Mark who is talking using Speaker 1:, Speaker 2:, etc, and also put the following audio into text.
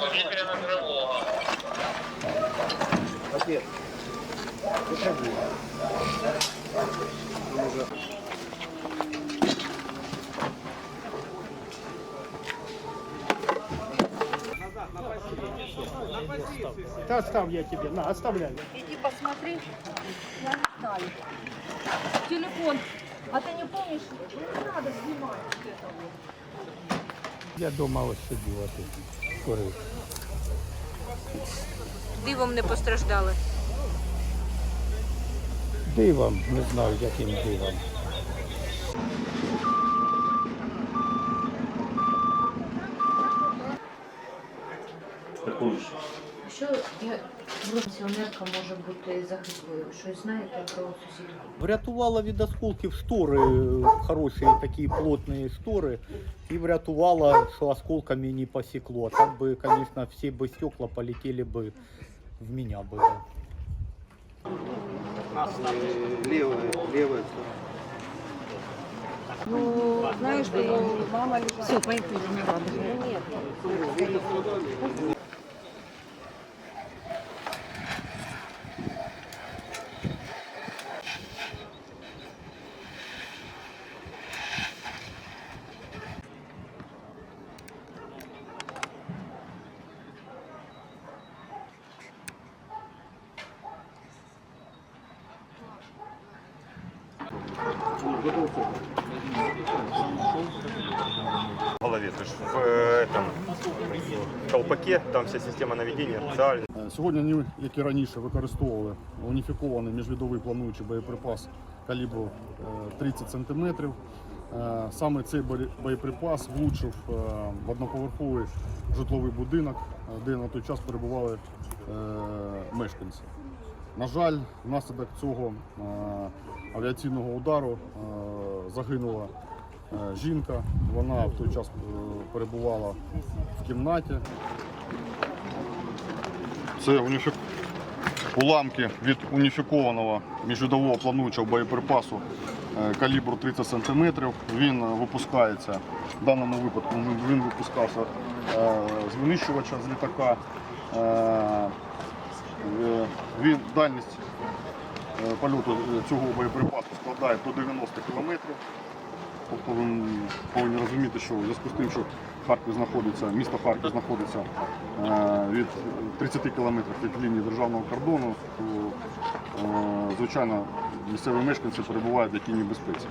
Speaker 1: Повітряна тривога.
Speaker 2: Да оставь я тебе, на, оставляй.
Speaker 3: Иди посмотри. Я не знаю. Телефон. А ты не помнишь? Не надо снимать вот это.
Speaker 2: Я дома ось сидів, а курив.
Speaker 4: Дивом не постраждали.
Speaker 2: Дивом, не знаю, яким дивом.
Speaker 3: Що я пенсіонерка може бути загиблою? Щось знаєте про сусідку?
Speaker 5: Врятувала від осколків штори, е, хороші такі плотні штори, і врятувала, що осколками не посекло. Так би, звісно, всі би стекла полетіли би в мене би.
Speaker 6: Левая, левая
Speaker 3: Ну, знаешь, что мама Все, поехали, не надо. Нет.
Speaker 7: В голове. То есть в э, этом колпаке там вся система наведения специальная.
Speaker 8: Е, Сьогодні, ні, як і раніше, використовували уніфікований міжвідовий плануючий боєприпас калібру е, 30 см. Саме цей боєприпас влучив е, в одноповерховий житловий будинок, е, де на той час перебували е, мешканці. На жаль, внаслідок цього е, авіаційного удару е, загинула е, жінка. Вона в той час перебувала в кімнаті. Це уніфік... уламки від уніфікованого міжвідового плануючого боєприпасу калібру 30 см. Він випускається, в даному випадку він- випускався з винищувача з літака. Е, дальність е, польоту е, цього боєприпасу складає до 90 км. Тобто ви повинні розуміти, що в зв'язку з тим, що Харків знаходиться, місто Харків знаходиться від 30 кілометрів від лінії державного кордону, то звичайно місцеві мешканці перебувають в якій небезпеці.